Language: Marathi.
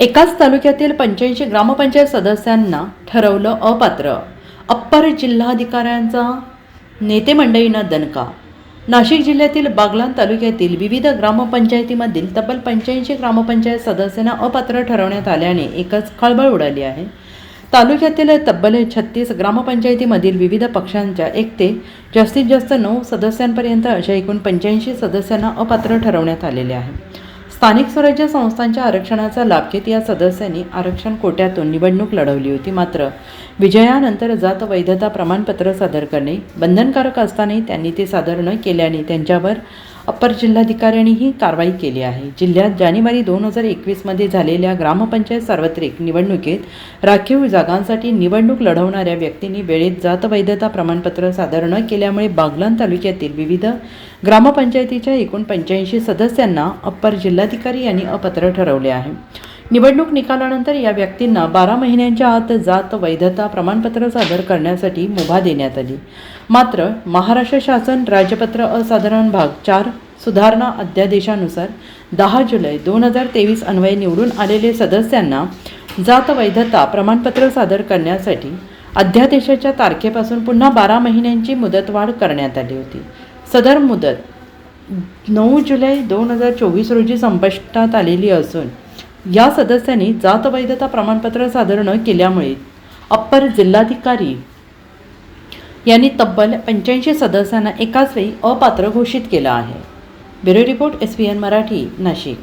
एकाच तालुक्यातील पंच्याऐंशी ग्रामपंचायत सदस्यांना ठरवलं अपात्र. अप्पर जिल्हाधिकाऱ्यांचा नेते मंडळींना दणका. नाशिक जिल्ह्यातील बागलान तालुक्यातील विविध ग्रामपंचायतीमधील तब्बल पंच्याऐंशी ग्रामपंचायत सदस्यांना अपात्र ठरवण्यात आल्याने एकच खळबळ उडाली आहे. तालुक्यातील तब्बल छत्तीस ग्रामपंचायतीमधील विविध पक्षांच्या एक ते जास्तीत जास्त नऊ सदस्यांपर्यंत अशा एकूण पंच्याऐंशी सदस्यांना अपात्र ठरवण्यात आलेले आहे. स्थानिक स्वराज्य संस्थांच्या आरक्षणाचा लाभ घेत या सदस्यांनी आरक्षण कोट्यातून निवडणूक लढवली होती. मात्र विजयानंतर जात वैधता प्रमाणपत्र सादर करणे बंधनकारक असतानाही त्यांनी ते सादर न केल्याने त्यांच्यावर अप्पर जिल्हाधिकाऱ्यांनीही कारवाई केली आहे. जिल्ह्यात जानेवारी दोन हजार एकवीसमध्ये झालेल्या ग्रामपंचायत सार्वत्रिक निवडणुकीत राखीव जागांसाठी निवडणूक लढवणाऱ्या व्यक्तींनी वेळेत जात वैधता प्रमाणपत्र सादर न केल्यामुळे बागलान तालुक्यातील विविध ग्रामपंचायतीच्या एकूण पंच्याऐंशी सदस्यांना अप्पर जिल्हाधिकारी यांनी अपात्र ठरवले आहे. निवडणूक निकालानंतर या व्यक्तींना बारा महिन्यांच्या आत जात वैधता प्रमाणपत्र सादर करण्यासाठी मुभा देण्यात आली. मात्र महाराष्ट्र शासन राजपत्र असाधारण भाग चार सुधारणा अध्यादेशानुसार दहा जुलै दोन हजार तेवीस अन्वये निवडून आलेले सदस्यांना जात वैधता प्रमाणपत्र सादर करण्यासाठी अध्यादेशाच्या तारखेपासून पुन्हा बारा महिन्यांची मुदतवाढ करण्यात आली होती. सदर मुदत नऊ जुलै दोन हजार चोवीस रोजी संपुष्टात आलेली असून या सदस्यांनी जात वैधता प्रमाणपत्र सादर न केल्यामुळे अप्पर जिल्हाधिकारी यांनी तब्बल पंच्याऐंशी सदस्यांना एकाच वेळी अपात्र घोषित केलं आहे. Bureau report S P N Marathi Nashik.